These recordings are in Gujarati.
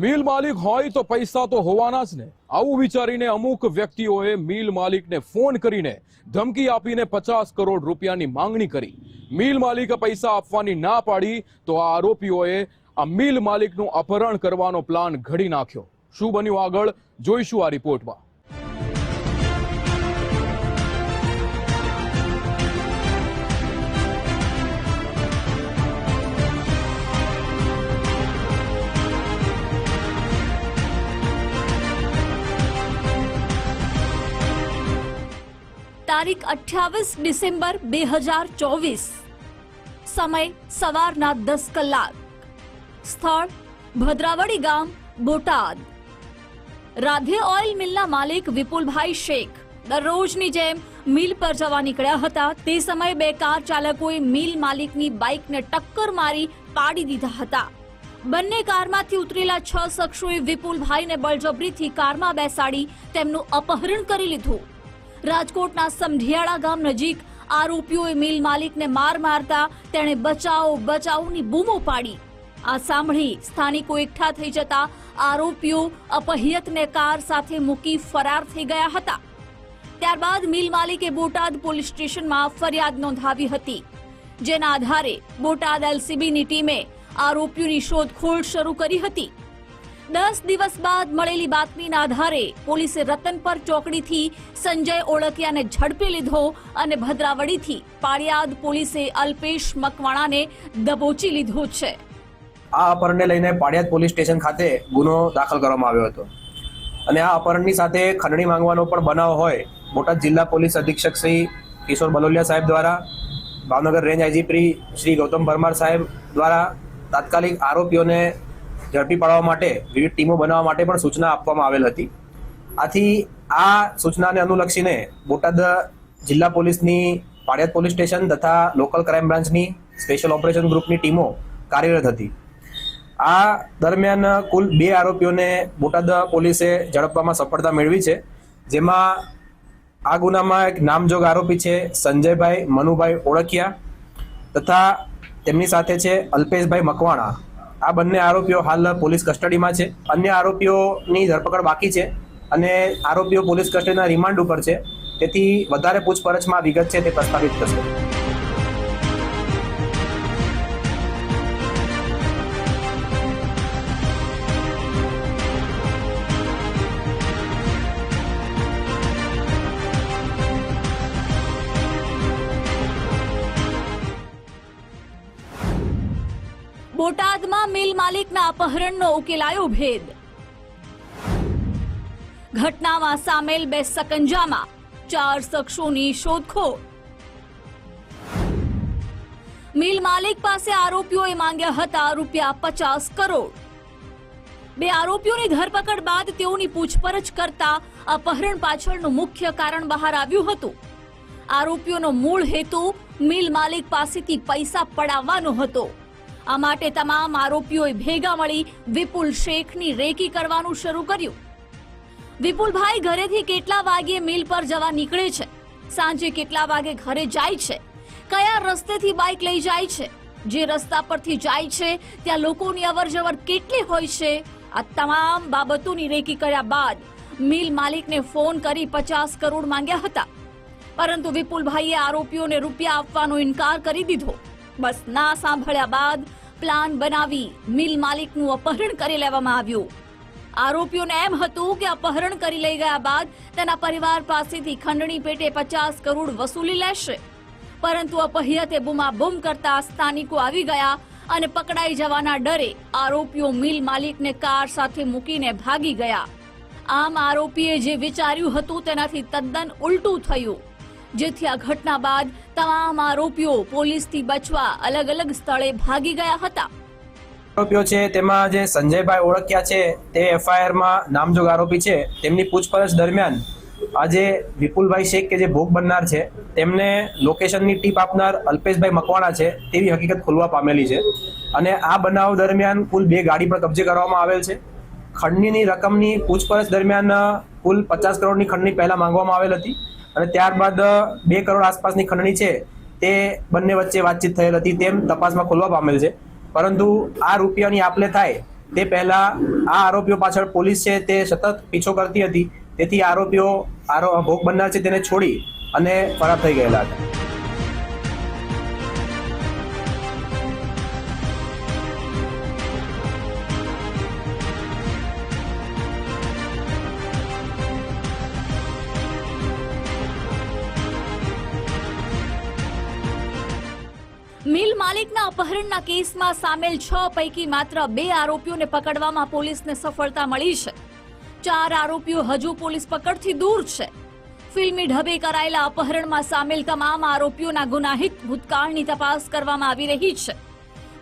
મિલ માલિક હોય તો પૈસા તો હોવાના જ ને. આવું વિચારીને અમુક વ્યક્તિઓએ મિલ માલિકને ફોન કરીને ધમકી આપીને પચાસ કરોડ રૂપિયાની માંગણી કરી. મિલ માલિકે પૈસા આપવાની ના પાડી તો આ આરોપીઓએ આ મિલ માલિકનું અપહરણ કરવાનો પ્લાન ઘડી નાખ્યો. શું બન્યું આગળ? જોઈશું આ રિપોર્ટમાં. તારીખ અઠ્યાવીસ ડિસેમ્બર બે હજાર ચોવીસ. સમય સવારના દસ કલાક. સ્થળ ભદ્રાવડી ગામ, બોટાદ. રાધે ઓઇલ મિલના માલિક વિપુલભાઈ શેખ દરરોજની જેમ મિલ પર જવા નીકળ્યા હતા. તે સમયે બે કાર ચાલકોએ મિલ માલિકની બાઇકને ટક્કર મારી પાડી દીધા હતા. બંને કારમાંથી ઉતરેલા છ શખ્સોએ વિપુલભાઈને બળજબરીથી કારમાં બેસાડી તેમનું અપહરણ કરી લીધું. રાજકોટના સમઢિયાળા ગામ નજીક આરોપીઓએ મિલ માલિકને માર મારતા તેણે બચાવો, બચાવોની બૂમો પાડી. આ સાંભળી સ્થાનિકો એકઠા થઈ જતા આરોપીઓ અપહ્યતને કાર સાથે મૂકી ફરાર થઈ ગયા હતા. ત્યારબાદ મિલ માલિકે બોટાદ પોલીસ સ્ટેશનમાં ફરિયાદ નોંધાવી હતી, જેના આધારે બોટાદ એલસીબીની ટીમે આરોપીઓની શોધખોળ શરૂ કરી હતી. દસ દિવસ બાદ મળેલી બાતમીના આધારે પોલીસે રતનપર ચોકડીથી સંજય ઓળકિયાને ઝડપી લીધો અને ભદ્રાવડીથી પાળિયાદ પોલીસે અલ્પેશ મકવાણાને દબોચી લીધો છે. આ અપહરણને લઈને પાડિયાદ પોલીસ સ્ટેશન ખાતે ગુનો દાખલ કરવામાં આવ્યો હતો. અને આ અપહરણની સાથે ખંડણી માંગવાનો પણ બનાવ હોય, બોટાદ જિલ્લા પોલીસ અધિક્ષક શ્રી કિશોર બલોલિયા સાહેબ દ્વારા, ભાવનગર રેન્જ આઈજીપી શ્રી ગૌતમ પરમાર સાહેબ દ્વારા તાત્કાલિક આરોપીઓને ઝડપી પાડવા માટે, વિવિધ ટીમો બનાવવા માટે પણ સૂચના આપવામાં આવેલ હતી. આથી આ સૂચનાને અનુલક્ષીને બોટાદ જિલ્લા પોલીસની પાડિયાદ પોલીસ સ્ટેશન તથા લોકલ ક્રાઇમ બ્રાન્ચની, સ્પેશિયલ ઓપરેશન ગ્રુપની ટીમો કાર્યરત હતી. આ દરમિયાન કુલ બે આરોપીઓને બોટાદ પોલીસે ઝડપવામાં સફળતા મેળવી છે, જેમાં આ ગુનામાં એક નામજોગ આરોપી છે, સંજયભાઈ મનુભાઈ ઓળખિયા તથા તેમની સાથે છે અલ્પેશભાઈ મકવાણા. આ બંને આરોપીઓ હાલ પોલીસ કસ્ટડીમાં છે. અન્ય આરોપીઓની ધરપકડ બાકી છે અને આરોપીઓ પોલીસ કસ્ટડીના રિમાન્ડ ઉપર છે. તેથી વધારે પૂછપરછમાં વિગત છે તે પ્રસ્તાવિત થશે. બોટાદમાં મિલ માલિકના અપહરણનો ઉકેલાયો ભેદ. ઘટનામાં સામેલ બે સકંજામાં ચાર શખ્સોની શોધખોળ. મિલ માલિક પાસે આરોપીઓએ માંગ્યા હતા રૂપિયા પચાસ કરોડ. બે આરોપીઓની ધરપકડ બાદ તેઓની પૂછપરછ કરતા અપહરણ પાછળનું મુખ્ય કારણ બહાર આવ્યું હતું. આરોપીઓનો મૂળ હેતુ મિલ માલિક પાસેથી પૈસા પડાવવાનો હતો. આ માટે તમામ આરોપીઓએ ભેગા મળી વિપુલ શેખની રેકી કરવાનું શરૂ કર્યું. વિપુલભાઈ ઘરેથી કેટલા વાગ્યે મિલ પર જવા નીકળે છે? સાંજે કેટલા વાગે ઘરે જાય છે? કયા રસ્તેથી બાઇક લઈ જાય છે? જે રસ્તા પરથી જાય છે, ત્યાં લોકોની અવરજવર કેટલી હોય છે? આ તમામ બાબતોની રેકી કર્યા બાદ મિલ માલિકને ફોન કરી પચાસ કરોડ માંગ્યા હતા. પરંતુ વિપુલભાઈએ આરોપીઓને રૂપિયા આપવાનો ઇનકાર કરી દીધો. બસ ના સાંભળ્યા બાદ પ્લાન બનાવી મિલ માલિકનું અપહરણ કરી લેવામાં આવ્યું. આરોપીઓને એમ હતું કે અપહરણ કરી લઈ ગયા બાદ તેના પરિવાર પાસેથી ખંડણી પેટે પચાસ કરોડ વસૂલી લેશે. પરંતુ અપહ્યતે બૂમાબૂમ કરતા સ્થાનિકો આવી ગયા અને પકડાઈ જવાના ડરે આરોપીઓ મિલ માલિકને કાર સાથે મૂકીને ભાગી ગયા. આમ આરોપીએ જે વિચાર્યું હતું તેનાથી તદ્દન ઉલટું થયું. જેથી આ ઘટના બાદ તમામ આરોપીઓ પોલીસથી બચવા અલગ અલગ સ્થળે ભાગી ગયા હતા. આરોપીઓ છે, તેમાં જે સંજયભાઈ ઓળખ્યા છે, તે એફઆઈઆરમાં નામજોગ આરોપી છે. તેમની પૂછપરછ દરમિયાન આજે વિપુલભાઈ શેખ કે જે ભોગ બનનાર છે, તેમને લોકેશનની ટીપ આપનાર અલ્પેશભાઈ મકવાણા છે, તેવી હકીકત ખુલવા પામેલી છે. અને આ બનાવ દરમિયાન કુલ બે ગાડી પર કબજે કરવામાં આવેલ છે. ખંડણીની રકમની પૂછપરછ દરમિયાન કુલ પચાસ કરોડની ખંડણી પહેલા માંગવામાં આવેલ હતી અને ત્યારબાદ બે કરોડ આસપાસની ખંડણી છે તે બંને વચ્ચે વાતચીત થયેલ હતી, તેમ તપાસમાં ખોલવા પામેલ છે. પરંતુ આ રૂપિયાની આપલે થાય તે પહેલા આ આરોપીઓ પાછળ પોલીસ છે તે સતત પીછો કરતી હતી. તેથી આરોપીઓ આરો, ભોગ બનનાર છે તેને છોડી અને ફરાર થઈ ગયેલા હતા. મિલ માલિકના અપહરણના કેસમાં સામેલ છ પૈકી માત્ર બે આરોપીઓને પકડવામાં પોલીસને સફળતા મળી છે. ચાર આરોપીઓ હજુ પોલીસ પકડથી દૂર છે. ફિલ્મી ઢબે કરાયેલા અપહરણમાં સામેલ તમામ આરોપીઓના ગુનાહિત ભૂતકાળની તપાસ કરવામાં આવી રહી છે.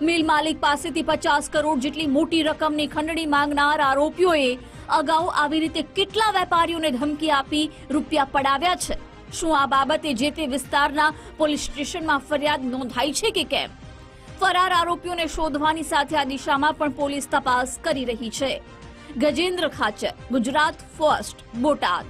મિલ માલિક પાસેથી પચાસ કરોડ જેટલી મોટી રકમની ખંડણી માંગનાર આરોપીઓએ અગાઉ આવી રીતે કેટલા વેપારીઓને ધમકી આપી રૂપિયા પડાવ્યા છે? શું આ બાબતે જે તે વિસ્તારના પોલીસ સ્ટેશનમાં ફરિયાદ નોંધાઈ છે કે કેમ? ફરાર આરોપીઓને શોધવાની સાથે આ દિશામાં પણ પોલીસ તપાસ કરી રહી છે. ગજેન્દ્ર ખાચર, ગુજરાત ફર્સ્ટ, બોટાદ.